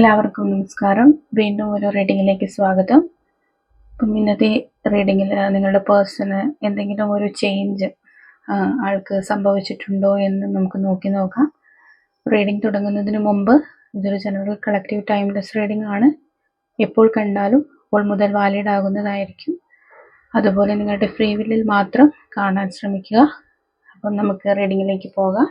എല്ലാവർക്കും നമസ്കാരം. വീണ്ടും ഒരു റീഡിങ്ങിലേക്ക് സ്വാഗതം. അപ്പം ഇന്നത്തെ റീഡിങ്ങിൽ നിങ്ങളുടെ പേഴ്സണ് എന്തെങ്കിലും ഒരു ചേഞ്ച് ആൾക്ക് സംഭവിച്ചിട്ടുണ്ടോ എന്ന് നമുക്ക് നോക്കി നോക്കാം. റീഡിംഗ് തുടങ്ങുന്നതിന് മുമ്പ് ഇതൊരു ജനറൽ കളക്റ്റീവ് ടൈംലെസ് റീഡിംഗ് ആണ്. എപ്പോൾ കണ്ടാലും അപ്പോൾ മുതൽ വാലിഡ് ആകുന്നതായിരിക്കും. അതുപോലെ നിങ്ങളുടെ ഫ്രീ വില്ലിൽ മാത്രം കാണാൻ ശ്രമിക്കുക. അപ്പം നമുക്ക് റീഡിങ്ങിലേക്ക് പോകാം.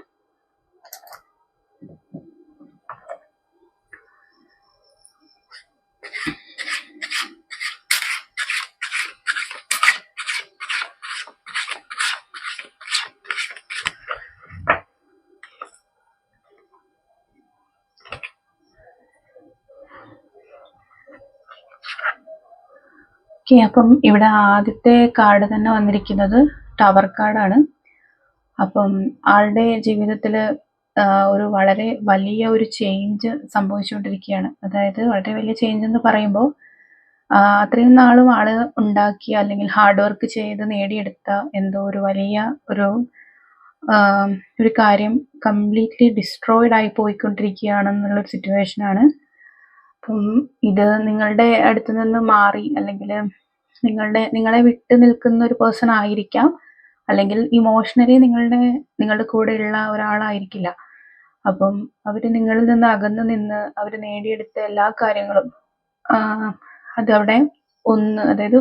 ഓക്കെ അപ്പം ഇവിടെ ആദ്യത്തെ കാർഡ് തന്നെ വന്നിരിക്കുന്നത് ടവർ കാർഡാണ്. അപ്പം ആളുടെ ജീവിതത്തിൽ ഒരു വളരെ വലിയ ഒരു ചേഞ്ച് സംഭവിച്ചുകൊണ്ടിരിക്കുകയാണ്. അതായത് വളരെ വലിയ ചേഞ്ച് എന്ന് പറയുമ്പോൾ അത്രയും നാളും ആൾ ഉണ്ടാക്കിയ അല്ലെങ്കിൽ ഹാർഡ് വർക്ക് ചെയ്ത് നേടിയെടുത്ത എന്തോ ഒരു വലിയ ഒരു ഒരു കാര്യം കംപ്ലീറ്റ്ലി ഡിസ്ട്രോയിഡ് ആയി പോയിക്കൊണ്ടിരിക്കുകയാണെന്നുള്ളൊരു സിറ്റുവേഷനാണ് അപ്പം ഇത് നിങ്ങളുടെ അടുത്ത് നിന്ന് മാറി അല്ലെങ്കിൽ നിങ്ങളുടെ നിങ്ങളെ വിട്ട് നിൽക്കുന്ന ഒരു പേഴ്സൺ ആയിരിക്കാം. അല്ലെങ്കിൽ ഇമോഷണലി നിങ്ങളുടെ നിങ്ങളുടെ കൂടെയുള്ള ഒരാളായിരിക്കില്ല. അപ്പം അവർ നിങ്ങളിൽ നിന്ന് അകന്നു നിന്ന് അവർ നേടിയെടുത്ത എല്ലാ കാര്യങ്ങളും അതവിടെ ഒന്ന് അതായത്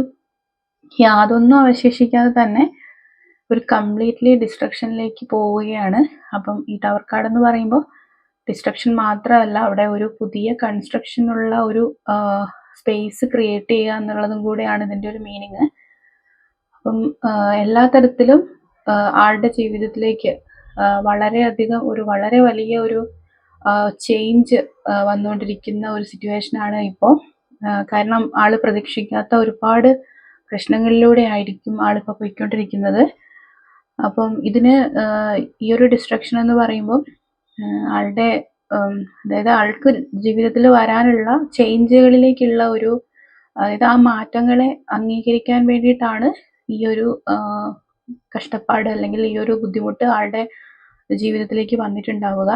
യാതൊന്നും അവശേഷിക്കാതെ തന്നെ ഒരു കംപ്ലീറ്റ്ലി ഡിസ്ട്രക്ഷനിലേക്ക് പോവുകയാണ്. അപ്പം ഈ ടവർ കാർഡ് എന്ന് പറയുമ്പോൾ ഡിസ്ട്രക്ഷൻ മാത്രമല്ല അവിടെ ഒരു പുതിയ കൺസ്ട്രക്ഷനുള്ള ഒരു സ്പേസ് ക്രിയേറ്റ് ചെയ്യുക എന്നുള്ളതും കൂടെയാണ് ഇതിന്റെ ഒരു മീനിങ് അപ്പം എല്ലാ തരത്തിലും ആളുടെ ജീവിതത്തിലേക്ക് വളരെയധികം ഒരു വളരെ വലിയ ഒരു ചേഞ്ച് വന്നുകൊണ്ടിരിക്കുന്ന ഒരു സിറ്റുവേഷനാണ് ഇപ്പോൾ. കാരണം ആൾ പ്രതീക്ഷിക്കാത്ത ഒരുപാട് പ്രശ്നങ്ങളിലൂടെ ആയിരിക്കും ആളിപ്പോൾ പോയിക്കൊണ്ടിരിക്കുന്നത്. അപ്പം ഇതിന് ഈ ഒരു ഡിസ്ട്രക്ഷൻ എന്ന് പറയുമ്പോൾ ആളുടെ അതായത് ആൾക്ക് ജീവിതത്തിൽ വരാനുള്ള ചേഞ്ചുകളിലേക്കുള്ള ഒരു അതായത് ആ മാറ്റങ്ങളെ അംഗീകരിക്കാൻ വേണ്ടിയിട്ടാണ് ഈ ഒരു കഷ്ടപ്പാട് അല്ലെങ്കിൽ ഈ ഒരു ബുദ്ധിമുട്ട് ആളുടെ ജീവിതത്തിലേക്ക് വന്നിട്ടുണ്ടാവുക.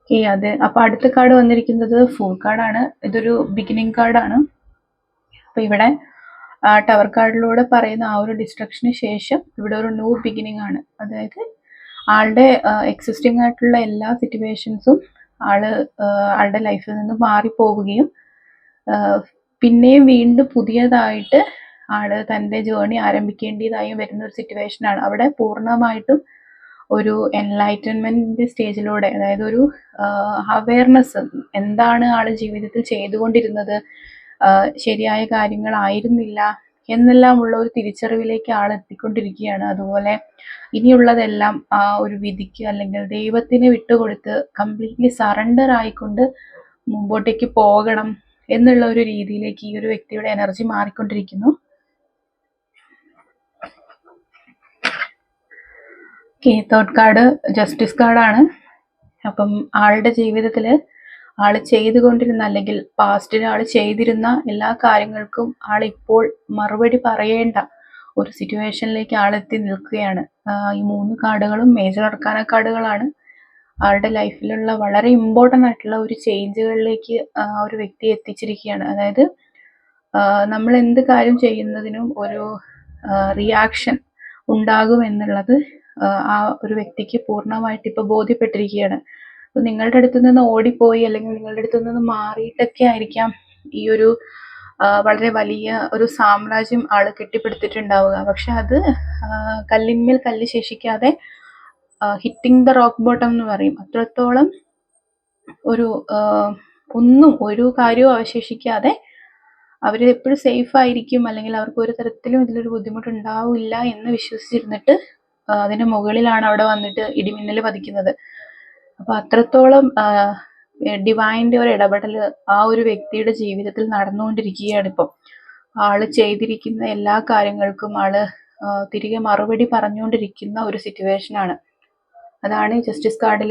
ഓക്കെ അത് അപ്പൊ അടുത്ത കാർഡ് വന്നിരിക്കുന്നത് ഫുൾ കാർഡാണ് ഇതൊരു ബിഗിനിങ് കാർഡാണ് അപ്പൊ ഇവിടെ ടവർ കാർഡിലൂടെ പറയുന്ന ആ ഒരു ഡിസ്ട്രക്ഷന് ശേഷം ഇവിടെ ഒരു ന്യൂ ബിഗിനിങ് ആണ്. അതായത് ആളുടെ എക്സിസ്റ്റിംഗ് ആയിട്ടുള്ള എല്ലാ സിറ്റുവേഷൻസും ആൾ ആളുടെ ലൈഫിൽ നിന്ന് മാറിപ്പോവുകയും പിന്നെയും വീണ്ടും പുതിയതായിട്ട് ആൾ തന്റെ ജേണി ആരംഭിക്കേണ്ടതായും വരുന്ന ഒരു സിറ്റുവേഷൻ ആണ്. അവിടെ പൂർണമായിട്ടും ഒരു എൻലൈറ്റൻമെന്റ് സ്റ്റേജിലൂടെ അതായത് ഒരു അവയർനെസ് എന്താണ് ആൾ ജീവിതത്തിൽ ചെയ്തുകൊണ്ടിരുന്നത് ശരിയായ കാര്യങ്ങളായിരുന്നില്ല എന്നെല്ലാം ഉള്ള ഒരു തിരിച്ചറിവിലേക്ക് ആൾ എത്തിക്കൊണ്ടിരിക്കുകയാണ് അതുപോലെ ഇനിയുള്ളതെല്ലാം ആ ഒരു വിധിക്ക് അല്ലെങ്കിൽ ദൈവത്തിന് വിട്ടുകൊടുത്ത് കംപ്ലീറ്റ്ലി സറണ്ടർ ആയിക്കൊണ്ട് മുമ്പോട്ടേക്ക് പോകണം എന്നുള്ള ഒരു രീതിയിലേക്ക് ഈ ഒരു വ്യക്തിയുടെ എനർജി മാറിക്കൊണ്ടിരിക്കുന്നു. കേത്തോട്ട് കാർഡ് ജസ്റ്റിസ് കാർഡാണ് അപ്പം ആളുടെ ജീവിതത്തിൽ ആൾ ചെയ്തുകൊണ്ടിരുന്ന അല്ലെങ്കിൽ പാസ്റ്റിൽ ആൾ ചെയ്തിരുന്ന എല്ലാ കാര്യങ്ങൾക്കും ആൾ ഇപ്പോൾ മറുപടി പറയേണ്ട ഒരു സിറ്റുവേഷനിലേക്ക് ആളെത്തി നിൽക്കുകയാണ്. ഈ മൂന്ന് കാർഡുകളും മേജർ അർക്കാന കാർഡുകളാണ്. ആളുടെ ലൈഫിലുള്ള വളരെ ഇമ്പോർട്ടന്റ് ആയിട്ടുള്ള ഒരു ചേഞ്ചുകളിലേക്ക് ഒരു വ്യക്തി എത്തിച്ചിരിക്കുകയാണ്. അതായത് നമ്മൾ എന്ത് കാര്യം ചെയ്യുന്നതിനും ഒരു റിയാക്ഷൻ ഉണ്ടാകും എന്നുള്ളത് ആ ഒരു വ്യക്തിക്ക് പൂർണമായിട്ട് ഇപ്പോൾ ബോധ്യപ്പെട്ടിരിക്കുകയാണ്. അപ്പോൾ നിങ്ങളുടെ അടുത്ത് നിന്ന് ഓടിപ്പോയി അല്ലെങ്കിൽ നിങ്ങളുടെ അടുത്ത് നിന്ന് മാറിയിട്ടൊക്കെ ആയിരിക്കാം ഈ ഒരു വളരെ വലിയ ഒരു സാമ്രാജ്യം ആൾ കെട്ടിപ്പടുത്തിട്ടുണ്ടാവുക പക്ഷെ അത് കല്ലിന്മേൽ കല്ല് ശേഷിക്കാതെ ഹിറ്റിംഗ് ദ റോക്ക് ബോട്ടം എന്ന് പറയും. അത്രത്തോളം ഒരു ഒന്നും ഒരു കാര്യവും അവശേഷിക്കാതെ അവർ എപ്പോഴും സേഫ് ആയിരിക്കും അല്ലെങ്കിൽ അവർക്ക് ഒരു തരത്തിലും ഇതിലൊരു ബുദ്ധിമുട്ട് ഉണ്ടാവില്ല എന്ന് വിശ്വസിച്ചിരുന്നിട്ട് അതിന്റെ മുകളിലാണ് അവിടെ വന്നിട്ട് ഇടിമിന്നൽ പതിക്കുന്നത്. അപ്പൊ അത്രത്തോളം ഡിവൈന്റെ ഒരു ഇടപെടൽ ആ ഒരു വ്യക്തിയുടെ ജീവിതത്തിൽ നടന്നുകൊണ്ടിരിക്കുകയാണ് ഇപ്പം ആൾ ചെയ്തിരിക്കുന്ന എല്ലാ കാര്യങ്ങൾക്കും ആൾ തിരികെ മറുപടി പറഞ്ഞുകൊണ്ടിരിക്കുന്ന ഒരു സിറ്റുവേഷൻ ആണ് അതാണ് ജസ്റ്റിസ് കാർഡിൽ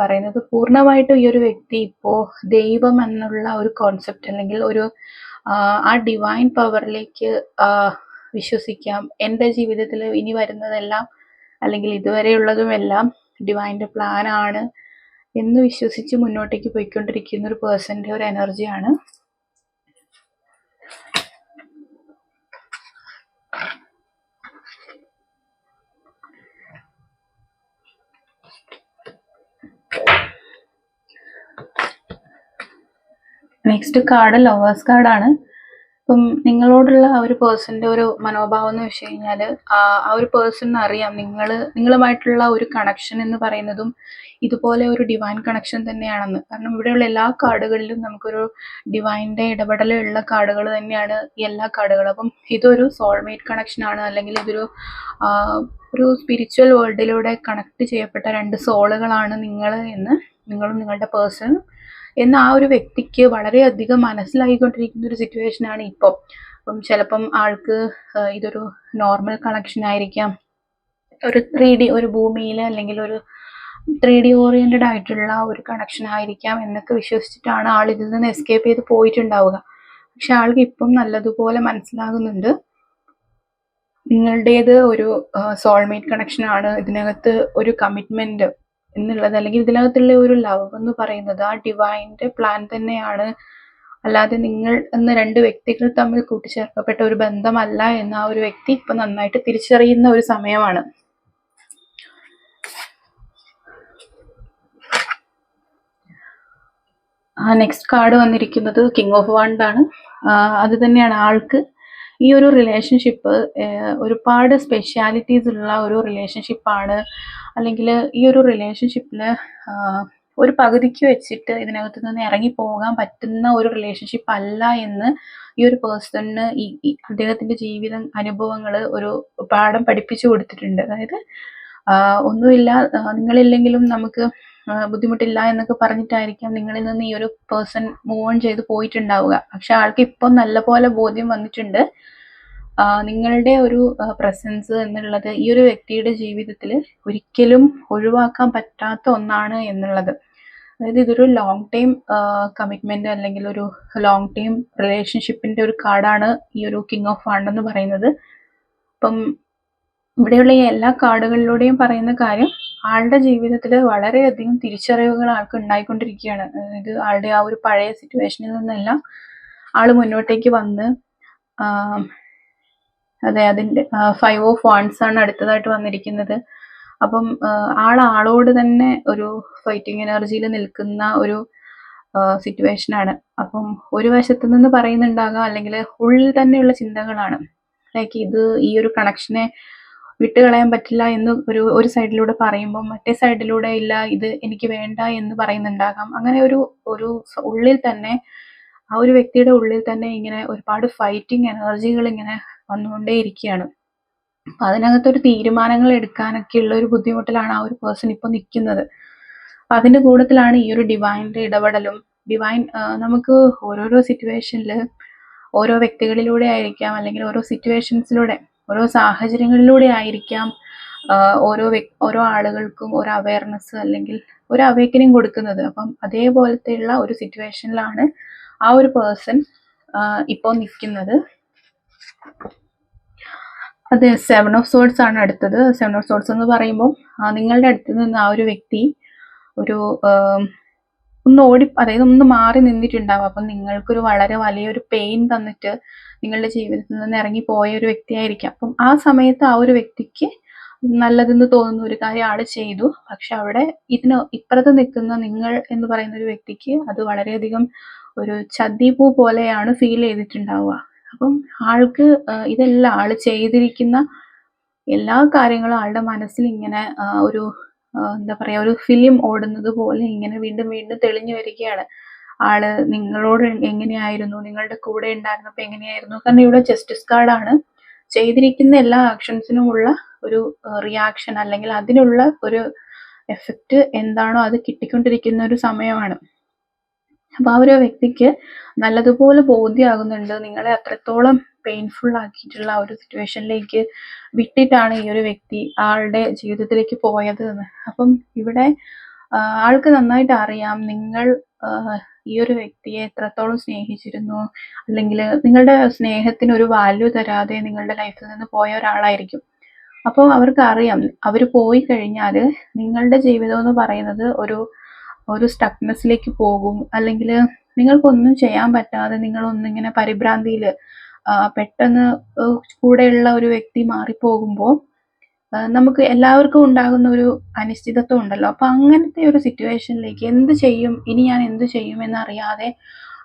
പറയുന്നത്. പൂർണമായിട്ടും ഈ ഒരു വ്യക്തി ഇപ്പോ ദൈവം എന്നുള്ള ഒരു കോൺസെപ്റ്റ് അല്ലെങ്കിൽ ഒരു ആ ഡിവൈൻ പവറിലേക്ക് വിശ്വസിക്കാം. എന്റെ ജീവിതത്തിൽ ഇനി വരുന്നതെല്ലാം അല്ലെങ്കിൽ ഇതുവരെയുള്ളതും എല്ലാം ഡിവൈന്റെ പ്ലാൻ ആണ് എന്ന് വിശ്വസിച്ച് മുന്നോട്ടേക്ക് പോയിക്കൊണ്ടിരിക്കുന്ന ഒരു പേഴ്സന്റെ ഒരു എനർജിയാണ് നെക്സ്റ്റ് കാർഡ് ലവേഴ്സ് കാർഡാണ് ഇപ്പം നിങ്ങളോടുള്ള ആ ഒരു പേഴ്സന്റെ ഒരു മനോഭാവം എന്ന് വെച്ച് കഴിഞ്ഞാൽ ആ ഒരു പേഴ്സണിന് അറിയാം നിങ്ങൾ നിങ്ങളുമായിട്ടുള്ള ഒരു കണക്ഷൻ എന്ന് പറയുന്നതും ഇതുപോലെ ഒരു ഡിവൈൻ കണക്ഷൻ തന്നെയാണെന്ന്. കാരണം ഇവിടെയുള്ള എല്ലാ കാർഡുകളിലും നമുക്കൊരു ഡിവൈന്റെ ഇടപെടലുള്ള കാർഡുകൾ തന്നെയാണ് എല്ലാ കാർഡുകളും അപ്പം ഇതൊരു സോൾമേറ്റ് കണക്ഷൻ ആണ് അല്ലെങ്കിൽ ഇതൊരു ഒരു സ്പിരിച്വൽ വേൾഡിലൂടെ കണക്ട് ചെയ്യപ്പെട്ട രണ്ട് സോളുകളാണ് നിങ്ങൾ എന്ന് നിങ്ങളും നിങ്ങളുടെ പേഴ്സണും എന്ന് ആ ഒരു വ്യക്തിക്ക് വളരെയധികം മനസ്സിലായിക്കൊണ്ടിരിക്കുന്ന ഒരു സിറ്റുവേഷൻ ആണ് ഇപ്പം. അപ്പം ചിലപ്പം ആൾക്ക് ഇതൊരു നോർമൽ കണക്ഷൻ ആയിരിക്കാം. ഒരു ത്രീ ഡി ഒരു ഭൂമിയിൽ അല്ലെങ്കിൽ ഒരു ത്രീ ഡി ഓറിയന്റഡ് ആയിട്ടുള്ള ഒരു കണക്ഷൻ ആയിരിക്കാം എന്നൊക്കെ വിശ്വസിച്ചിട്ടാണ് ആൾ ഇതിൽ നിന്ന് എസ്കേപ്പ് ചെയ്ത് പോയിട്ടുണ്ടാവുക. പക്ഷെ ആൾക്ക് ഇപ്പം നല്ലതുപോലെ മനസ്സിലാകുന്നുണ്ട്. നിങ്ങളുടേത് ഒരു സോൾമേറ്റ് കണക്ഷൻ ആണ്. ഇതിനകത്ത് ഒരു കമ്മിറ്റ്മെന്റ് എന്നുള്ളത് അല്ലെങ്കിൽ ഇതിനകത്തുള്ള ഒരു ലവ് എന്ന് പറയുന്നത് ആ ഡിവൈന്റെ പ്ലാൻ തന്നെയാണ്. അല്ലാതെ നിങ്ങൾ എന്ന രണ്ട് വ്യക്തികൾ തമ്മിൽ കൂട്ടിച്ചേർക്കപ്പെട്ട ഒരു ബന്ധമല്ല എന്ന് ആ ഒരു വ്യക്തി ഇപ്പൊ നന്നായിട്ട് തിരിച്ചറിയുന്ന ഒരു സമയമാണ്. ആ നെക്സ്റ്റ് കാർഡ് വന്നിരിക്കുന്നത് കിങ് ഓഫ് വാണ്ട് ആണ്. അത് തന്നെയാണ്. ആൾക്ക് ഈ ഒരു റിലേഷൻഷിപ്പ് ഒരുപാട് സ്പെഷ്യാലിറ്റീസ് ഉള്ള ഒരു റിലേഷൻഷിപ്പാണ് അല്ലെങ്കിൽ ഈ ഒരു റിലേഷൻഷിപ്പിൽ ഒരു പകുതിക്ക് വെച്ചിട്ട് ഇതിനകത്ത് നിന്ന് ഇറങ്ങി പോകാൻ പറ്റുന്ന ഒരു റിലേഷൻഷിപ്പ് അല്ല എന്ന് ഈ ഒരു പേഴ്സണിന് ഈ അദ്ദേഹത്തിന്റെ ജീവിതം അനുഭവങ്ങൾ ഒരു പാഠം പഠിപ്പിച്ചു കൊടുത്തിട്ടുണ്ട്. അതായത് ഒന്നുമില്ല നിങ്ങളില്ലെങ്കിലും നമുക്ക് ബുദ്ധിമുട്ടില്ല എന്നൊക്കെ പറഞ്ഞിട്ടായിരിക്കാം നിങ്ങളിൽ നിന്ന് ഈ ഒരു പേഴ്സൺ മൂവ് ഓൺ ചെയ്ത് പോയിട്ടുണ്ടാവുക. പക്ഷെ ആൾക്ക് ഇപ്പം നല്ലപോലെ ബോധ്യം വന്നിട്ടുണ്ട്. നിങ്ങളുടെ ഒരു പ്രസൻസ് എന്നുള്ളത് ഈ ഒരു വ്യക്തിയുടെ ജീവിതത്തിൽ ഒരിക്കലും ഒഴിവാക്കാൻ പറ്റാത്ത ഒന്നാണ് എന്നുള്ളത്. അതായത് ഇതൊരു ലോങ് ടൈം കമ്മിറ്റ്മെന്റ് അല്ലെങ്കിൽ ഒരു ലോങ് ടൈം റിലേഷൻഷിപ്പിന്റെ ഒരു കാർഡാണ് ഈ ഒരു കിങ് ഓഫ് ഫണ്ട് എന്ന് പറയുന്നത്. അപ്പം ഇവിടെയുള്ള ഈ എല്ലാ കാർഡുകളിലൂടെയും പറയുന്ന കാര്യം ആളുടെ ജീവിതത്തിൽ വളരെയധികം തിരിച്ചറിവുകൾ ആൾക്ക് ഉണ്ടായിക്കൊണ്ടിരിക്കുകയാണ്. അതായത് ആളുടെ ആ ഒരു പഴയ സിറ്റുവേഷനിൽ നിന്നെല്ലാം ആൾ മുന്നോട്ടേക്ക് വന്ന് അതെ അതിന്റെ ഫൈവ് ഓഫ് വൺസ് ആണ് അടുത്തതായിട്ട് വന്നിരിക്കുന്നത്. അപ്പം ആൾ ആളോട് തന്നെ ഒരു ഫൈറ്റിംഗ് എനർജിയിൽ നിൽക്കുന്ന ഒരു സിറ്റുവേഷൻ ആണ്. അപ്പം ഒരു വശത്ത് നിന്ന് പറയുന്നുണ്ടാകാം അല്ലെങ്കിൽ ഉള്ളിൽ തന്നെയുള്ള ചിന്തകളാണ്. ലൈക്ക് ഇത് ഈ ഒരു കണക്ഷനെ വിട്ടുകളയാൻ പറ്റില്ല എന്ന് ഒരു ഒരു സൈഡിലൂടെ പറയുമ്പോൾ മറ്റേ സൈഡിലൂടെ ഇല്ല ഇത് എനിക്ക് വേണ്ട എന്ന് പറയുന്നുണ്ടാകാം. അങ്ങനെ ഒരു ഒരു ഉള്ളിൽ തന്നെ ആ ഒരു വ്യക്തിയുടെ ഉള്ളിൽ തന്നെ ഇങ്ങനെ ഒരുപാട് ഫൈറ്റിംഗ് എനർജികൾ ഇങ്ങനെ വന്നുകൊണ്ടേയിരിക്കുകയാണ്. അപ്പൊ അതിനകത്തൊരു തീരുമാനങ്ങൾ എടുക്കാനൊക്കെ ഉള്ള ഒരു ബുദ്ധിമുട്ടിലാണ് ആ ഒരു പേഴ്സൺ ഇപ്പൊ നിൽക്കുന്നത്. അപ്പൊ അതിന്റെ കൂട്ടത്തിലാണ് ഈ ഒരു ഡിവൈന്റെ ഇടപെടലും. ഡിവൈൻ നമുക്ക് ഓരോരോ സിറ്റുവേഷനിൽ ഓരോ വ്യക്തികളിലൂടെ ആയിരിക്കാം അല്ലെങ്കിൽ ഓരോ സിറ്റുവേഷൻസിലൂടെ ഓരോ സാഹചര്യങ്ങളിലൂടെ ആയിരിക്കാം ഓരോ ഓരോ ആളുകൾക്കും ഒരു അവയർനെസ് അല്ലെങ്കിൽ ഒരു അവേക്കനിങ് കൊടുക്കുന്നത്. അപ്പം അതേപോലത്തെയുള്ള ഒരു സിറ്റുവേഷനിലാണ് ആ ഒരു പേഴ്സൺ ഇപ്പോൾ നിൽക്കുന്നത്. അതെ സെവൻ ഓഫ് സോഡ്സ് ആണ് അടുത്തത്. സെവൻ ഓഫ് സോഡ്സ് എന്ന് പറയുമ്പോൾ നിങ്ങളുടെ അടുത്ത് നിന്ന് ആ ഒരു വ്യക്തി ഒരു ഒന്ന് ഓടി അതായത് ഒന്ന് മാറി നിന്നിട്ടുണ്ടാവും. അപ്പം നിങ്ങൾക്കൊരു വളരെ വലിയൊരു പെയിൻ തന്നിട്ട് നിങ്ങളുടെ ജീവിതത്തിൽ നിന്ന് ഇറങ്ങി പോയ ഒരു വ്യക്തിയായിരിക്കാം. അപ്പം ആ സമയത്ത് ആ ഒരു വ്യക്തിക്ക് നല്ലതെന്ന് തോന്നുന്ന ഒരു കാര്യം ആൾ ചെയ്തു. പക്ഷെ അവിടെ ഇതിന് ഇപ്പുറത്ത് നിൽക്കുന്ന നിങ്ങൾ എന്ന് പറയുന്ന ഒരു വ്യക്തിക്ക് അത് വളരെയധികം ഒരു ചതിപ്പൂ പോലെയാണ് ഫീൽ ചെയ്തിട്ടുണ്ടാവുക. അപ്പം ആൾക്ക് ഇതെല്ലാം ആൾ ചെയ്തിരിക്കുന്ന എല്ലാ കാര്യങ്ങളും ആളുടെ മനസ്സിൽ ഇങ്ങനെ ഒരു എന്താ പറയാ ഒരു ഫിലിം ഓടുന്നത് പോലെ ഇങ്ങനെ വീണ്ടും വീണ്ടും തെളിഞ്ഞു വരികയാണ്. ആൾ നിങ്ങളോട് എങ്ങനെയായിരുന്നു നിങ്ങളുടെ കൂടെ ഉണ്ടായിരുന്നപ്പോൾ എങ്ങനെയായിരുന്നു? കാരണം ഇവിടെ ജസ്റ്റിസ് കാർഡാണ് ചെയ്തിരിക്കുന്ന എല്ലാ ആക്ഷൻസിനുമുള്ള ഒരു റിയാക്ഷൻ അല്ലെങ്കിൽ അതിനുള്ള ഒരു എഫക്റ്റ് എന്താണോ അത് കിട്ടിക്കൊണ്ടിരിക്കുന്ന ഒരു സമയമാണ്. അപ്പൊ ആ ഒരു വ്യക്തിക്ക് നല്ലതുപോലെ ബോധ്യമാകുന്നുണ്ട് നിങ്ങളെ അത്രത്തോളം പെയിൻഫുൾ ആക്കിയിട്ടുള്ള ആ ഒരു സിറ്റുവേഷനിലേക്ക് വിട്ടിട്ടാണ് ഈ ഒരു വ്യക്തി ആളുടെ ജീവിതത്തിലേക്ക് പോയത് എന്ന് അപ്പം ഇവിടെ ആൾക്ക് നന്നായിട്ട് അറിയാം നിങ്ങൾ ഈ ഒരു വ്യക്തിയെ എത്രത്തോളം സ്നേഹിച്ചിരുന്നു. അല്ലെങ്കിൽ നിങ്ങളുടെ സ്നേഹത്തിന് ഒരു വാല്യൂ തരാതെ നിങ്ങളുടെ ലൈഫിൽ നിന്ന് പോയ ഒരാളായിരിക്കും. അപ്പോൾ അവർക്ക് അറിയാം. അവർ പോയി കഴിഞ്ഞാൽ നിങ്ങളുടെ ജീവിതം എന്ന് പറയുന്നത് ഒരു ഒരു സ്റ്റക്നെസ്സിലേക്ക് പോകും. അല്ലെങ്കിൽ നിങ്ങൾക്കൊന്നും ചെയ്യാൻ പറ്റാതെ നിങ്ങളൊന്നിങ്ങനെ പരിഭ്രാന്തിയിൽ പെട്ടെന്ന് കൂടെയുള്ള ഒരു വ്യക്തി മാറിപ്പോകുമ്പോൾ നമുക്ക് എല്ലാവർക്കും ഉണ്ടാകുന്ന ഒരു അനിശ്ചിതത്വം ഉണ്ടല്ലോ. അപ്പം അങ്ങനത്തെ ഒരു സിറ്റുവേഷനിലേക്ക് എന്ത് ചെയ്യും? ഇനി ഞാൻ എന്ത് ചെയ്യും എന്നറിയാതെ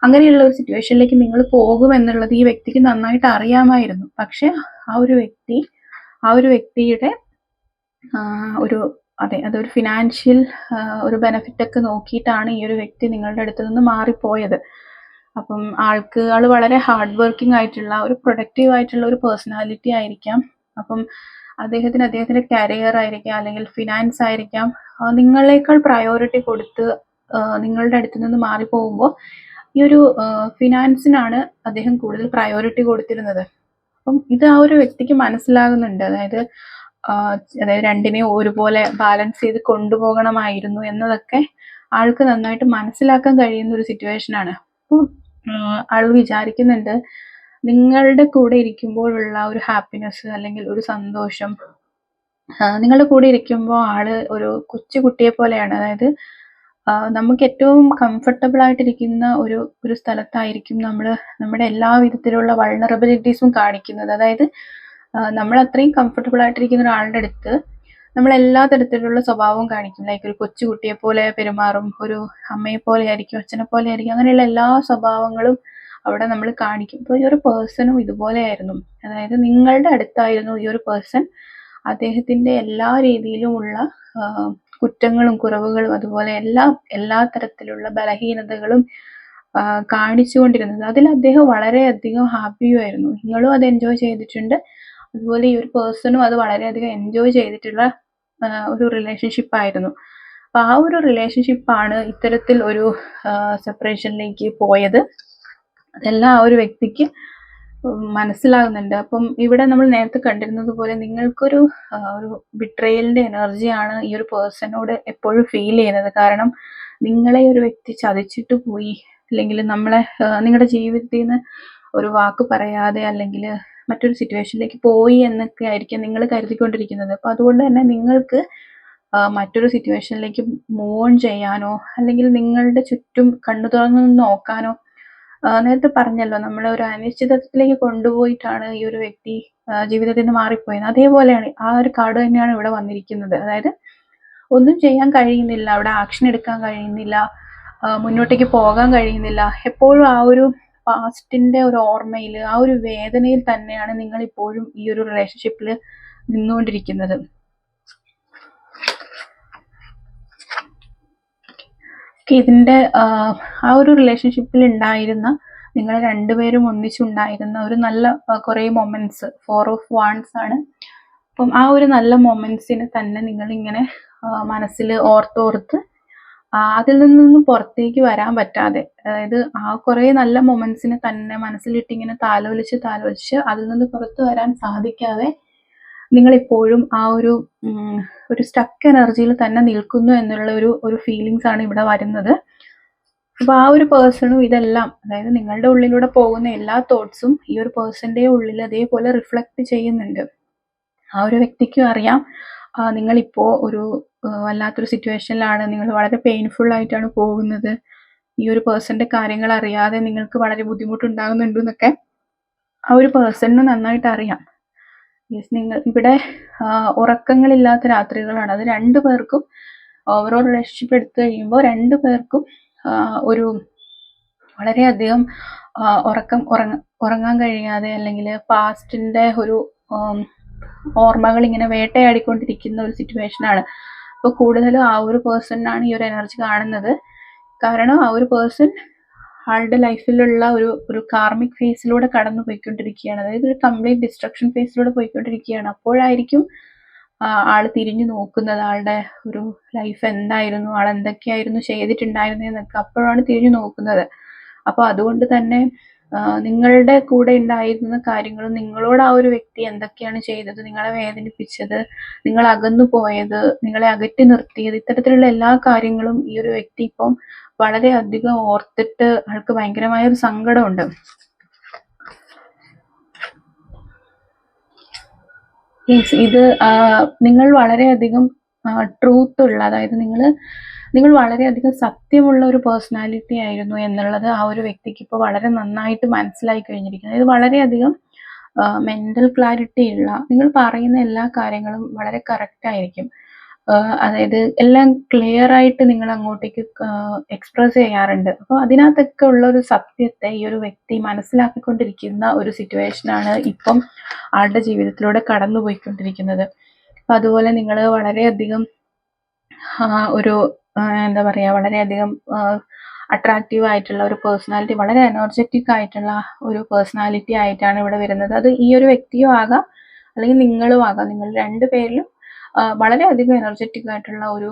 അങ്ങനെയുള്ള ഒരു സിറ്റുവേഷനിലേക്ക് നിങ്ങൾ പോകും എന്നുള്ളത് ഈ വ്യക്തിക്ക് നന്നായിട്ട് അറിയാമായിരുന്നു. പക്ഷെ ആ ഒരു വ്യക്തി ആ ഒരു വ്യക്തിയുടെ ഒരു അതെ അതൊരു ഫിനാൻഷ്യൽ ഒരു ബെനിഫിറ്റ് ഒക്കെ നോക്കിയിട്ടാണ് ഈ ഒരു വ്യക്തി നിങ്ങളുടെ അടുത്ത് നിന്ന് മാറിപ്പോയത്. അപ്പം ആൾക്ക് ആൾ വളരെ ഹാർഡ് വർക്കിംഗ് ആയിട്ടുള്ള ഒരു പ്രൊഡക്റ്റീവ് ആയിട്ടുള്ള ഒരു പേഴ്സണാലിറ്റി ആയിരിക്കാം. അപ്പം അദ്ദേഹത്തിന് അദ്ദേഹത്തിന്റെ കരിയർ ആയിരിക്കാം അല്ലെങ്കിൽ ഫിനാൻസ് ആയിരിക്കാം. നിങ്ങളെക്കാൾ പ്രയോറിറ്റി കൊടുത്ത് നിങ്ങളുടെ അടുത്ത് നിന്ന് മാറിപ്പോകുമ്പോൾ ഈ ഒരു ഫിനാൻസിനാണ് അദ്ദേഹം കൂടുതൽ പ്രയോറിറ്റി കൊടുത്തിരുന്നത്. അപ്പം ഇത് ആ ഒരു വ്യക്തിക്ക് മനസ്സിലാകുന്നുണ്ട്. അതായത് അതായത് രണ്ടിനെയും ഒരുപോലെ ബാലൻസ് ചെയ്ത് കൊണ്ടുപോകണമായിരുന്നു എന്നതൊക്കെ ആൾക്ക് നന്നായിട്ട് മനസ്സിലാക്കാൻ കഴിയുന്ന ഒരു സിറ്റുവേഷൻ ആണ്. അപ്പം ആൾ വിചാരിക്കുന്നുണ്ട് നിങ്ങളുടെ കൂടെ ഇരിക്കുമ്പോഴുള്ള ഒരു ഹാപ്പിനെസ് അല്ലെങ്കിൽ ഒരു സന്തോഷം നിങ്ങളുടെ കൂടെ ഇരിക്കുമ്പോൾ ആൾ ഒരു കൊച്ചു കുട്ടിയെ പോലെയാണ്. അതായത് നമുക്ക് ഏറ്റവും കംഫർട്ടബിൾ ആയിട്ടിരിക്കുന്ന ഒരു ഒരു സ്ഥലത്തായിരിക്കും നമ്മൾ നമ്മുടെ എല്ലാ വിധത്തിലുള്ള വൾണറബിലിറ്റീസും കാണിക്കുന്നത്. അതായത് നമ്മൾ അത്രയും കംഫർട്ടബിൾ ആയിട്ടിരിക്കുന്ന ഒരാളുടെ അടുത്ത് നമ്മൾ എല്ലാ തരത്തിലുള്ള സ്വഭാവവും കാണിക്കും. ലൈക്ക് ഒരു കൊച്ചുകുട്ടിയെ പോലെ പെരുമാറും ഒരു അമ്മയെ പോലെ ആയിരിക്കും അച്ഛനെ പോലെ ആയിരിക്കും അങ്ങനെയുള്ള എല്ലാ സ്വഭാവങ്ങളും അവിടെ നമ്മൾ കാണിക്കും. ഇപ്പോൾ ഈ ഒരു പേഴ്സണും ഇതുപോലെയായിരുന്നു അതായത് നിങ്ങളുടെ അടുത്തായിരുന്നു ഈ ഒരു പേഴ്സൺ അദ്ദേഹത്തിന്റെ എല്ലാ രീതിയിലുമുള്ള കുറ്റങ്ങളും കുറവുകളും അതുപോലെ എല്ലാ എല്ലാ തരത്തിലുള്ള ബലഹീനതകളും കാണിച്ചുകൊണ്ടിരുന്നത്. അതിൽ അദ്ദേഹം വളരെയധികം ഹാപ്പിയുമായിരുന്നു നിങ്ങളും അത് എൻജോയ് ചെയ്തിട്ടുണ്ട്. അതുപോലെ ഈ ഒരു പേഴ്സണും അത് വളരെയധികം എൻജോയ് ചെയ്തിട്ടുള്ള ഒരു റിലേഷൻഷിപ്പ് ആയിരുന്നു. അപ്പൊ ആ ഒരു റിലേഷൻഷിപ്പാണ് ഇത്തരത്തിൽ ഒരു സെപ്പറേഷനിലേക്ക് പോയത്. അതെല്ലാം ആ ഒരു വ്യക്തിക്ക് മനസ്സിലാകുന്നുണ്ട്. അപ്പം ഇവിടെ നമ്മൾ നേരത്തെ കണ്ടിരുന്നത് പോലെ നിങ്ങൾക്കൊരു ഒരു ബിട്രയലിന്റെ എനർജിയാണ് ഈ ഒരു പേഴ്സണോട് എപ്പോഴും ഫീൽ ചെയ്യുന്നത്. കാരണം നിങ്ങളെ ഒരു വ്യക്തി ചതിച്ചിട്ട് പോയി അല്ലെങ്കിൽ നമ്മളെ നിങ്ങളുടെ ജീവിതത്തിൽ നിന്ന് ഒരു വാക്ക് പറയാതെ അല്ലെങ്കിൽ മറ്റൊരു സിറ്റുവേഷനിലേക്ക് പോയി എന്നൊക്കെ ആയിരിക്കും നിങ്ങൾ കരുതിക്കൊണ്ടിരിക്കുന്നത്. അപ്പോൾ അതുകൊണ്ട് തന്നെ നിങ്ങൾക്ക് മറ്റൊരു സിറ്റുവേഷനിലേക്ക് മൂവ് ഓൺ ചെയ്യാനോ അല്ലെങ്കിൽ നിങ്ങളുടെ ചുറ്റും കണ്ണു തുറന്നു നോക്കാനോ നേരത്തെ പറഞ്ഞല്ലോ നമ്മൾ ഒരു അനിശ്ചിതത്വത്തിലേക്ക് കൊണ്ടുപോയിട്ടാണ് ഈ ഒരു വ്യക്തി ജീവിതത്തിൽ നിന്ന് മാറിപ്പോയത്. അതേപോലെയാണ് ആ ഒരു കാർഡ് തന്നെയാണ് ഇവിടെ വന്നിരിക്കുന്നത്. അതായത് ഒന്നും ചെയ്യാൻ കഴിയുന്നില്ല അവിടെ ആക്ഷൻ എടുക്കാൻ കഴിയുന്നില്ല മുന്നോട്ടേക്ക് പോകാൻ കഴിയുന്നില്ല. എപ്പോഴും ആ ഒരു പാസ്റ്റിന്റെ ഒരു ഓർമ്മയിൽ ആ ഒരു വേദനയിൽ തന്നെയാണ് നിങ്ങൾ ഇപ്പോഴും ഈ ഒരു റിലേഷൻഷിപ്പിൽ നിന്നുകൊണ്ടിരിക്കുന്നത്. ഇതിന്റെ ആ ഒരു റിലേഷൻഷിപ്പിൽ ഉണ്ടായിരുന്ന നിങ്ങൾ രണ്ടുപേരും ഒന്നിച്ചുണ്ടായിരുന്ന ഒരു നല്ല കുറേ മൊമെന്റ്സ് ഫോർ ഓഫ് വാൺസ് ആണ്. അപ്പം ആ ഒരു നല്ല മൊമെന്റ്സിനെ തന്നെ നിങ്ങൾ ഇങ്ങനെ മനസ്സിൽ ഓർത്തോർത്ത് അതിൽ നിന്നൊന്നും പുറത്തേക്ക് വരാൻ പറ്റാതെ. അതായത് ആ കുറേ നല്ല മൊമെന്റ്സിനെ തന്നെ മനസ്സിലിട്ട് ഇങ്ങനെ താലോലിച്ച് താലോലിച്ച് അതിൽ നിന്ന് പുറത്തു വരാൻ സാധിക്കാതെ നിങ്ങൾ ഇപ്പോഴും ആ ഒരു ഒരു സ്റ്റക്ക് എനർജിയിൽ തന്നെ നിൽക്കുന്നു എന്നുള്ള ഒരു ഒരു ഫീലിങ്സ് ആണ് ഇവിടെ വരുന്നത്. അപ്പൊ ആ ഒരു പേഴ്സണും ഇതെല്ലാം അതായത് നിങ്ങളുടെ ഉള്ളിലൂടെ പോകുന്ന എല്ലാ തോട്ട്സും ഈ ഒരു പേഴ്സന്റെ ഉള്ളിൽ അതേപോലെ റിഫ്ലക്ട് ചെയ്യുന്നുണ്ട്. ആ ഒരു വ്യക്തിക്കും അറിയാം. ആ, നിങ്ങളിപ്പോ ഒരു വല്ലാത്തൊരു സിറ്റുവേഷനിലാണ് നിങ്ങൾ വളരെ പെയിൻഫുൾ ആയിട്ടാണ് പോകുന്നത്. ഈ ഒരു പേഴ്സന്റെ കാര്യങ്ങൾ അറിയാതെ നിങ്ങൾക്ക് വളരെ ബുദ്ധിമുട്ടുണ്ടാകുന്നുണ്ട് എന്നൊക്കെ ആ ഒരു പേഴ്സണിന് നന്നായിട്ട് അറിയാം. യെസ് നിങ്ങൾ ഇവിടെ ഉറക്കങ്ങളില്ലാത്ത രാത്രികളാണ്. അത് രണ്ടു പേർക്കും ഓവറോൾ റിലേഷൻഷിപ്പ് എടുത്തു കഴിയുമ്പോൾ രണ്ടു പേർക്കും ഒരു വളരെയധികം ഉറക്കം ഉറങ്ങ ഉറങ്ങാൻ കഴിയാതെ അല്ലെങ്കിൽ പാസ്റ്റിന്റെ ഒരു ഓർമ്മകൾ ഇങ്ങനെ വേട്ടയാടിക്കൊണ്ടിരിക്കുന്ന ഒരു സിറ്റുവേഷൻ ആണ്. അപ്പോൾ കൂടുതലും ആ ഒരു പേഴ്സണിനാണ് ഈ ഒരു എനർജി കാണുന്നത്. കാരണം ആ ഒരു പേഴ്സൺ ആളുടെ ലൈഫിലുള്ള ഒരു ഒരു കാർമിക് ഫേസിലൂടെ കടന്നു പോയിക്കൊണ്ടിരിക്കുകയാണ് അതായത് ഒരു കംപ്ലീറ്റ് ഡിസ്ട്രക്ഷൻ ഫേസിലൂടെ പോയിക്കൊണ്ടിരിക്കുകയാണ്. അപ്പോഴായിരിക്കും ആൾ തിരിഞ്ഞു നോക്കുന്നത്. ആളുടെ ഒരു ലൈഫ് എന്തായിരുന്നു? ആൾ എന്തൊക്കെയായിരുന്നു ചെയ്തിട്ടുണ്ടായിരുന്നതെന്നൊക്കെ അപ്പോഴാണ് തിരിഞ്ഞു നോക്കുന്നത്. അപ്പോൾ അതുകൊണ്ട് തന്നെ നിങ്ങളുടെ കൂടെ ഉണ്ടായിരുന്ന കാര്യങ്ങളും നിങ്ങളോട് ആ ഒരു വ്യക്തി എന്തൊക്കെയാണ് ചെയ്തത്? നിങ്ങളെ വേദനിപ്പിച്ചത്? നിങ്ങൾ അകന്നു പോയത്? നിങ്ങളെ അകറ്റി നിർത്തിയത്? ഇത്തരത്തിലുള്ള എല്ലാ കാര്യങ്ങളും ഈ ഒരു വ്യക്തി ഇപ്പം വളരെയധികം ഓർത്തിട്ട് ആൾക്ക് ഭയങ്കരമായ ഒരു സങ്കടമുണ്ട്. ഇത് നിങ്ങൾ വളരെയധികം ട്രൂത്ത് ഉള്ള അതായത് നിങ്ങൾ നിങ്ങൾ വളരെയധികം സത്യമുള്ള ഒരു പേഴ്സണാലിറ്റി ആയിരുന്നു എന്നുള്ളത് ആ ഒരു വ്യക്തിക്ക് ഇപ്പോൾ വളരെ നന്നായിട്ട് മനസ്സിലായി കഴിഞ്ഞിരിക്കുന്നു. ഇത് വളരെയധികം മെന്റൽ ക്ലാരിറ്റി ഉള്ള നിങ്ങൾ പറയുന്ന എല്ലാ കാര്യങ്ങളും വളരെ കറക്റ്റ് ആയിരിക്കും. അതായത് എല്ലാം ക്ലിയർ ആയിട്ട് നിങ്ങൾ അങ്ങോട്ടേക്ക് എക്സ്പ്രസ് ചെയ്യാറുണ്ട്. അപ്പോൾ അതിനകത്തൊക്കെ ഉള്ള ഒരു സത്യത്തെ ഈ ഒരു വ്യക്തി മനസ്സിലാക്കിക്കൊണ്ടിരിക്കുന്ന ഒരു സിറ്റുവേഷനാണ് ഇപ്പം ആളുടെ ജീവിതത്തിലൂടെ കടന്നുപോയിക്കൊണ്ടിരിക്കുന്നത്. അപ്പം അതുപോലെ നിങ്ങൾ വളരെയധികം ഒരു എന്താ പറയുക വളരെയധികം അട്രാക്റ്റീവ് ആയിട്ടുള്ള ഒരു പേഴ്സണാലിറ്റി വളരെ എനർജറ്റിക് ആയിട്ടുള്ള ഒരു പേഴ്സണാലിറ്റി ആയിട്ടാണ് ഇവിടെ വരുന്നത്. അത് ഈ ഒരു വ്യക്തിയും ആകാം അല്ലെങ്കിൽ നിങ്ങളും ആകാം. നിങ്ങൾ രണ്ടു പേരിലും വളരെയധികം എനർജറ്റിക് ആയിട്ടുള്ള ഒരു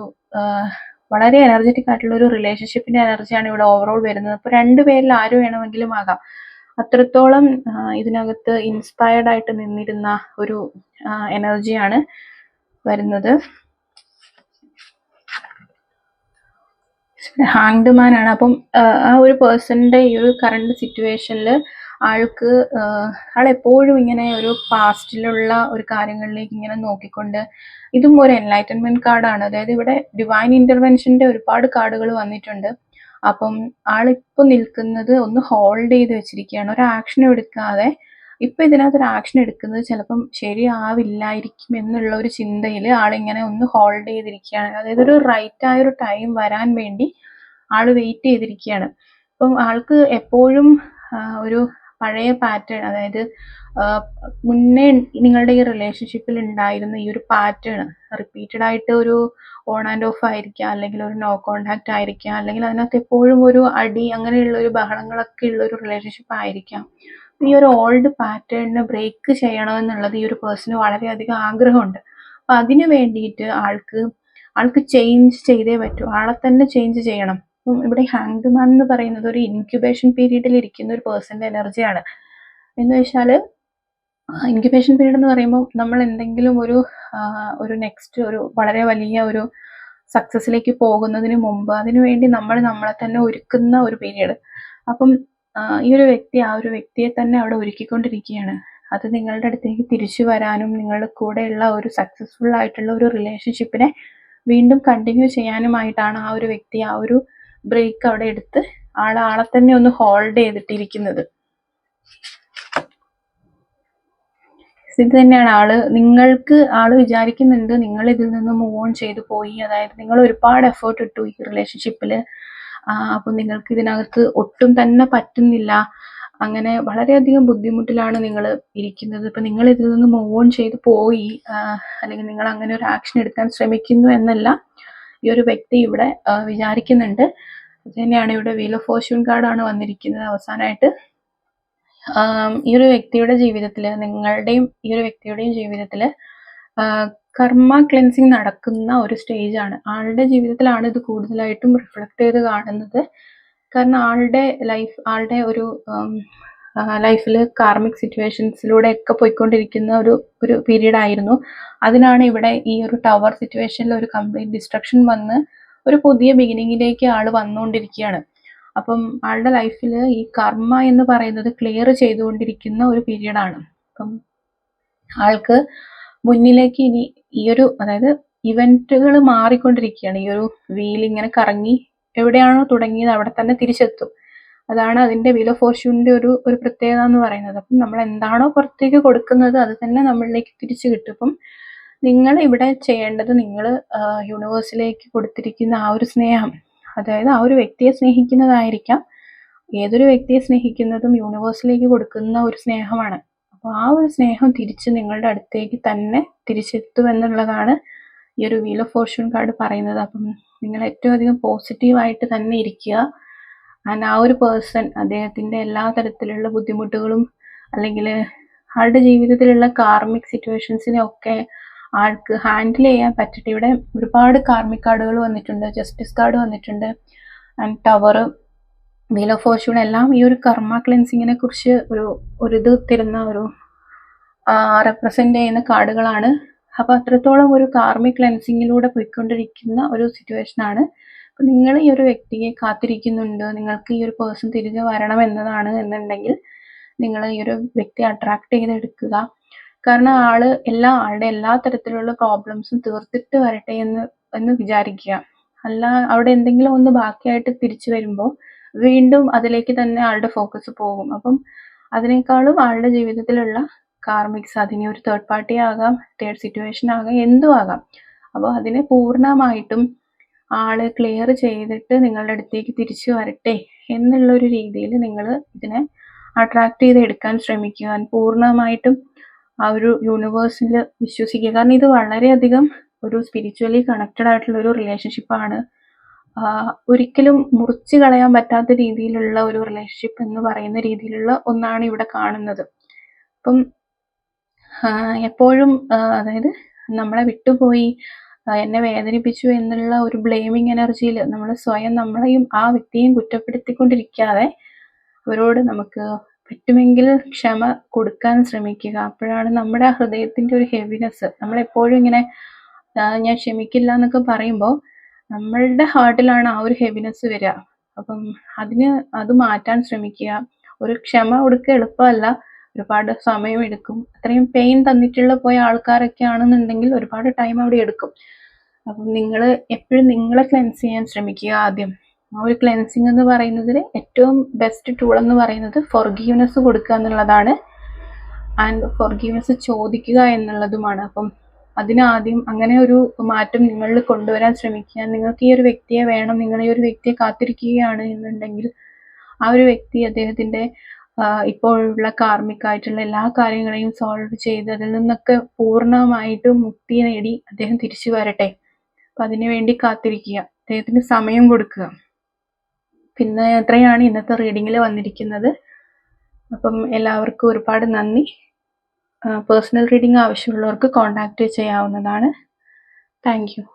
വളരെ എനർജറ്റിക് ആയിട്ടുള്ള ഒരു റിലേഷൻഷിപ്പിന്റെ എനർജിയാണ് ഇവിടെ ഓവറോൾ വരുന്നത്. അപ്പോൾ രണ്ടു പേരിൽ ആര് വേണമെങ്കിലും ആകാം. അത്രത്തോളം ഇതിനകത്ത് ഇൻസ്പയർഡ് ആയിട്ട് നിന്നിരുന്ന ഒരു എനർജിയാണ് വരുന്നത്. ഹാങ്ഡ് മാൻ ആണ്. അപ്പം ആ ഒരു പേഴ്സണിന്റെ ഈ ഒരു കറണ്ട് സിറ്റുവേഷനിൽ ആൾക്ക് ആളെപ്പോഴും ഇങ്ങനെ ഒരു പാസ്റ്റിലുള്ള ഒരു കാര്യങ്ങളിലേക്ക് ഇങ്ങനെ നോക്കിക്കൊണ്ട് ഇതും ഒരു എൻലൈറ്റൻമെന്റ് കാർഡാണ് അതായത് ഇവിടെ ഡിവൈൻ ഇന്റർവെൻഷന്റെ ഒരുപാട് കാർഡുകൾ വന്നിട്ടുണ്ട്. അപ്പം ആളിപ്പോൾ നിൽക്കുന്നത് ഒന്ന് ഹോൾഡ് ചെയ്ത് വെച്ചിരിക്കുകയാണ്. ഒരു ആക്ഷൻ എടുക്കാതെ ഇപ്പൊ ഇതിനകത്ത് ഒരു ആക്ഷൻ എടുക്കുന്നത് ചിലപ്പം ശരിയാവില്ലായിരിക്കും എന്നുള്ള ഒരു ചിന്തയിൽ ആളിങ്ങനെ ഒന്ന് ഹോൾഡ് ചെയ്തിരിക്കുകയാണ്. അതായത് ഒരു റൈറ്റ് ആയ ഒരു ടൈം വരാൻ വേണ്ടി ആൾ വെയിറ്റ് ചെയ്തിരിക്കുകയാണ്. അപ്പം ആൾക്ക് എപ്പോഴും ഒരു പഴയ പാറ്റേൺ അതായത് മുന്നേ നിങ്ങളുടെ ഈ റിലേഷൻഷിപ്പിൽ ഉണ്ടായിരുന്ന ഈ ഒരു പാറ്റേൺ റിപ്പീറ്റഡ് ആയിട്ട് ഒരു ഓൺ ആൻഡ് ഓഫ് ആയിരിക്കാം അല്ലെങ്കിൽ ഒരു നോ കോണ്ടാക്ട് ആയിരിക്കാം അല്ലെങ്കിൽ അതിനകത്ത് എപ്പോഴും ഒരു അടി അങ്ങനെയുള്ള ഒരു ബഹളങ്ങളൊക്കെ ഉള്ള ഒരു റിലേഷൻഷിപ്പ് ആയിരിക്കാം. ഈ ഒരു ഓൾഡ് പാറ്റേണിനെ ബ്രേക്ക് ചെയ്യണമെന്നുള്ളത് ഈ ഒരു പേഴ്സണ് വളരെയധികം ആഗ്രഹമുണ്ട്. അപ്പം അതിന് വേണ്ടിയിട്ട് ആൾക്ക് ആൾക്ക് ചേഞ്ച് ചെയ്തേ പറ്റൂ. ആളെ തന്നെ ചേഞ്ച് ചെയ്യണം. അപ്പം ഇവിടെ ഹാങ്ഡ് മാൻ എന്ന് പറയുന്നത് ഒരു ഇൻക്യുബേഷൻ പീരീഡിൽ ഇരിക്കുന്ന ഒരു പേഴ്സന്റെ എനർജിയാണ് എന്ന് വെച്ചാൽ ഇൻക്യുബേഷൻ പീരീഡ് എന്ന് പറയുമ്പോൾ നമ്മൾ എന്തെങ്കിലും ഒരു ഒരു നെക്സ്റ്റ് ഒരു വളരെ വലിയ ഒരു സക്സസ്സിലേക്ക് പോകുന്നതിന് മുമ്പ് അതിനുവേണ്ടി നമ്മൾ നമ്മളെ തന്നെ ഒരുക്കുന്ന ഒരു പീരീഡ് അപ്പം ഈ ഒരു വ്യക്തി ആ ഒരു വ്യക്തിയെ തന്നെ അവിടെ ഒരുക്കിക്കൊണ്ടിരിക്കുകയാണ്. അത് നിങ്ങളുടെ അടുത്തേക്ക് തിരിച്ചു വരാനും നിങ്ങളുടെ കൂടെയുള്ള ഒരു സക്സസ്ഫുൾ ആയിട്ടുള്ള ഒരു റിലേഷൻഷിപ്പിനെ വീണ്ടും കണ്ടിന്യൂ ചെയ്യാനുമായിട്ടാണ് ആ ഒരു വ്യക്തി ആ ഒരു ബ്രേക്ക് അവിടെ എടുത്ത് ആളെ ആളെ തന്നെ ഒന്ന് ഹോൾഡ് ചെയ്തിട്ടിരിക്കുന്നത്. ഇത് തന്നെയാണ് ആൾ. നിങ്ങൾക്ക് ആൾ വിചാരിക്കുന്നുണ്ട് നിങ്ങൾ ഇതിൽ നിന്ന് മൂവ് ഓൺ ചെയ്തു പോയി. അതായത് നിങ്ങൾ ഒരുപാട് എഫേർട്ട് ഇട്ടു ഈ റിലേഷൻഷിപ്പിൽ അപ്പൊ നിങ്ങൾക്ക് ഇതിനകത്ത് ഒട്ടും തന്നെ പറ്റുന്നില്ല. അങ്ങനെ വളരെയധികം ബുദ്ധിമുട്ടിലാണ് നിങ്ങൾ ഇരിക്കുന്നത്. ഇപ്പൊ നിങ്ങൾ ഇതിൽ നിന്ന് മൂവ് ഓൺ ചെയ്ത് പോയി. അല്ലെങ്കിൽ നിങ്ങൾ അങ്ങനെ ഒരു ആക്ഷൻ എടുക്കാൻ ശ്രമിക്കുന്നു എന്നല്ല ഈ ഒരു വ്യക്തി ഇവിടെ വിചാരിക്കുന്നുണ്ട്. തന്നെയാണ് ഇവിടെ വീൽ ഓഫ് ഫോർച്യൂൺ കാർഡാണ് വന്നിരിക്കുന്നത് അവസാനമായിട്ട് ഈ ഒരു വ്യക്തിയുടെ ജീവിതത്തിൽ നിങ്ങളുടെയും ഈ ഒരു വ്യക്തിയുടെയും ജീവിതത്തിൽ കർമ്മ ക്ലെൻസിങ് നടക്കുന്ന ഒരു സ്റ്റേജാണ് ആളുടെ ജീവിതത്തിലാണ് ഇത് കൂടുതലായിട്ടും റിഫ്ലക്ട് ചെയ്ത് കാണുന്നത്. കാരണം ആളുടെ ലൈഫ് ആളുടെ ഒരു ലൈഫിൽ കാർമിക് സിറ്റുവേഷൻസിലൂടെ ഒക്കെ പോയിക്കൊണ്ടിരിക്കുന്ന ഒരു ഒരു പീരീഡ് ആയിരുന്നു. അതിനാണ് ഇവിടെ ഈ ഒരു ടവർ സിറ്റുവേഷനിൽ ഒരു കംപ്ലീറ്റ് ഡിസ്ട്രക്ഷൻ വന്ന് ഒരു പുതിയ ബിഗിനിങ്ങിലേക്ക് ആൾ വന്നുകൊണ്ടിരിക്കുകയാണ് അപ്പം ആളുടെ ലൈഫിൽ ഈ കർമ്മ എന്ന് പറയുന്നത് ക്ലിയർ ചെയ്തുകൊണ്ടിരിക്കുന്ന ഒരു പീരീഡാണ് അപ്പം ആൾക്ക് മുന്നിലേക്ക് ഇനി ഈ ഒരു അതായത് ഇവന്റുകൾ മാറിക്കൊണ്ടിരിക്കുകയാണ്. ഈ ഒരു വീൽ ഇങ്ങനെ കറങ്ങി എവിടെയാണോ തുടങ്ങിയത് അവിടെ തന്നെ തിരിച്ചെത്തും. അതാണ് അതിന്റെ ഓഫ് ഫോർച്യൂണിന്റെ ഒരു ഒരു പ്രത്യേകത എന്ന് പറയുന്നത്. അപ്പം നമ്മൾ എന്താണോ പുറത്തേക്ക് കൊടുക്കുന്നത് അത് തന്നെ നമ്മളിലേക്ക് തിരിച്ചു കിട്ടും. അപ്പം നിങ്ങൾ ഇവിടെ ചെയ്യേണ്ടത് നിങ്ങൾ യൂണിവേഴ്സിലേക്ക് കൊടുത്തിരിക്കുന്ന ആ ഒരു സ്നേഹം അതായത് ആ ഒരു വ്യക്തിയെ സ്നേഹിക്കുന്നതായിരിക്കാം. ഏതൊരു വ്യക്തിയെ സ്നേഹിക്കുന്നതും യൂണിവേഴ്സിലേക്ക് കൊടുക്കുന്ന ഒരു സ്നേഹമാണ്. അപ്പോൾ ആ ഒരു സ്നേഹം തിരിച്ച് നിങ്ങളുടെ അടുത്തേക്ക് തന്നെ തിരിച്ചെത്തും എന്നുള്ളതാണ് ഈ ഒരു വീൽ ഓഫ് ഫോർച്യൂൺ കാർഡ് പറയുന്നത്. അപ്പം നിങ്ങൾ ഏറ്റവും അധികം പോസിറ്റീവായിട്ട് തന്നെ ഇരിക്കുക. ആൻഡ് ആ ഒരു പേഴ്സൺ അദ്ദേഹത്തിന്റെ എല്ലാ തരത്തിലുള്ള ബുദ്ധിമുട്ടുകളും അല്ലെങ്കിൽ ആളുടെ ജീവിതത്തിലുള്ള കാർമിക് സിറ്റുവേഷൻസിനെ ഒക്കെ ആൾക്ക് ഹാൻഡിൽ ചെയ്യാൻ പറ്റട്ടെ ഇവിടെ ഒരുപാട് കാർമിക് കാർഡുകൾ വന്നിട്ടുണ്ട്. ജസ്റ്റിസ് കാർഡ് വന്നിട്ടുണ്ട്. And tower wheel of fortune എല്ലാം ഈ ഒരു കർമ്മ ക്ലെൻസിങ്ങിനെ കുറിച്ച് ഒരു ഒരു ഇത് തരുന്ന ഒരു റെപ്രസെന്റ് ചെയ്യുന്ന കാർഡുകളാണ്. അപ്പോൾ അത്രത്തോളം ഒരു കാർമിക് ക്ലെൻസിങ്ങിലൂടെ പോയിക്കൊണ്ടിരിക്കുന്ന ഒരു സിറ്റുവേഷൻ ആണ്. അപ്പോൾ നിങ്ങൾ ഈ ഒരു വ്യക്തിയെ കാത്തിരിക്കുന്നുണ്ട്. നിങ്ങൾക്ക് ഈ ഒരു പേഴ്സൺ തിരികെ വരണം എന്നതാണ് എന്നുണ്ടെങ്കിൽ നിങ്ങൾ ഈ ഒരു വ്യക്തിയെ അട്രാക്ട് ചെയ്തെടുക്കുക. കാരണം ആൾ എല്ലാ ആളുടെ എല്ലാ തരത്തിലുള്ള പ്രോബ്ലംസും തീർത്തിട്ട് വരട്ടെ എന്ന് എന്ന് വിചാരിക്കുക. അല്ല അവിടെ എന്തെങ്കിലും ഒന്ന് ബാക്കിയായിട്ട് തിരിച്ചു വരുമ്പോൾ വീണ്ടും അതിലേക്ക് തന്നെ ആളുടെ ഫോക്കസ് പോകും. അപ്പം അതിനേക്കാളും ആളുടെ ജീവിതത്തിലുള്ള കാർമിക്സ് അതിനെ ഒരു തേർഡ് പാർട്ടി ആകാം തേർഡ് സിറ്റുവേഷൻ ആകാം എന്തും ആകാം. അപ്പോൾ അതിനെ പൂർണമായിട്ടും ആൾ ക്ലിയർ ചെയ്തിട്ട് നിങ്ങളുടെ അടുത്തേക്ക് തിരിച്ചു വരട്ടെ എന്നുള്ള ഒരു രീതിയിൽ നിങ്ങൾ ഇതിനെ അട്രാക്ട് ചെയ്തെടുക്കാൻ ശ്രമിക്കുക. പൂർണമായിട്ടും ആ ഒരു യൂണിവേഴ്സിൽ വിശ്വസിക്കുക. കാരണം ഇത് വളരെയധികം ഒരു സ്പിരിച്വലി കണക്റ്റഡ് ആയിട്ടുള്ള ഒരു റിലേഷൻഷിപ്പാണ് ഒരിക്കലും മുറിച്ച് കളയാൻ പറ്റാത്ത രീതിയിലുള്ള ഒരു റിലേഷൻഷിപ്പ് എന്ന് പറയുന്ന രീതിയിലുള്ള ഒന്നാണ് ഇവിടെ കാണുന്നത്. അപ്പം എപ്പോഴും അതായത് നമ്മളെ വിട്ടുപോയി എന്നെ വേദനിപ്പിച്ചു എന്നുള്ള ഒരു ബ്ലെയിമിങ് എനർജിയിൽ നമ്മൾ സ്വയം നമ്മളെയും ആ വ്യക്തിയെയും കുറ്റപ്പെടുത്തിക്കൊണ്ടിരിക്കാതെ അവരോട് നമുക്ക് പറ്റുമെങ്കിൽ ക്ഷമ കൊടുക്കാൻ ശ്രമിക്കുക. അപ്പോഴാണ് നമ്മുടെ ഹൃദയത്തിന്റെ ഒരു ഹെവിനെസ് നമ്മളെപ്പോഴും ഇങ്ങനെ ഞാൻ ക്ഷമിക്കില്ല എന്നൊക്കെ പറയുമ്പോൾ നമ്മളുടെ ഹാർട്ടിലാണ് ആ ഒരു ഹെവിനെസ് വരിക. അപ്പം അതിന് അത് മാറ്റാൻ ശ്രമിക്കുക. ഒരു ക്ഷമ കൊടുക്കുക എളുപ്പമല്ല. ഒരുപാട് സമയം എടുക്കും. അത്രയും പെയിൻ തന്നിട്ടുള്ള പോയ ആൾക്കാരൊക്കെ ആണെന്നുണ്ടെങ്കിൽ ഒരുപാട് ടൈം അവിടെ എടുക്കും. അപ്പം നിങ്ങൾ എപ്പോഴും നിങ്ങളെ ക്ലെൻസ് ചെയ്യാൻ ശ്രമിക്കുക ആദ്യം. ആ ഒരു ക്ലെൻസിങ് എന്ന് പറയുന്നതിൽ ഏറ്റവും ബെസ്റ്റ് ടൂൾ എന്ന് പറയുന്നത് ഫൊർഗീവ്നെസ് കൊടുക്കുക എന്നുള്ളതാണ്. ആൻഡ് ഫൊർഗീവ്നെസ് ചോദിക്കുക എന്നുള്ളതുമാണ്. അപ്പം അതിനാദ്യം അങ്ങനെ ഒരു മാറ്റം നിങ്ങളിൽ കൊണ്ടുവരാൻ ശ്രമിക്കുക നിങ്ങൾക്ക് ഈ ഒരു വ്യക്തിയെ വേണം നിങ്ങൾ ഈ ഒരു വ്യക്തിയെ കാത്തിരിക്കുകയാണ് എന്നുണ്ടെങ്കിൽ ആ ഒരു വ്യക്തി അദ്ദേഹത്തിന്റെ ഇപ്പോഴുള്ള കാർമ്മികമായിട്ടുള്ള എല്ലാ കാര്യങ്ങളെയും സോൾവ് ചെയ്ത് അതിൽ നിന്നൊക്കെ പൂർണമായിട്ടും മുക്തി നേടി അദ്ദേഹം തിരിച്ചു വരട്ടെ. അപ്പൊ അതിനു വേണ്ടി കാത്തിരിക്കുക. അദ്ദേഹത്തിന് സമയം കൊടുക്കുക. പിന്നെ അത്രയാണ് ഇന്നത്തെ റീഡിങ്ങിൽ വന്നിരിക്കുന്നത്? അപ്പം എല്ലാവർക്കും ഒരുപാട് നന്ദി. പേഴ്സണൽ റീഡിംഗ് ആവശ്യമുള്ളവർക്ക് കോൺടാക്റ്റ് ചെയ്യാവുന്നതാണ്. താങ്ക്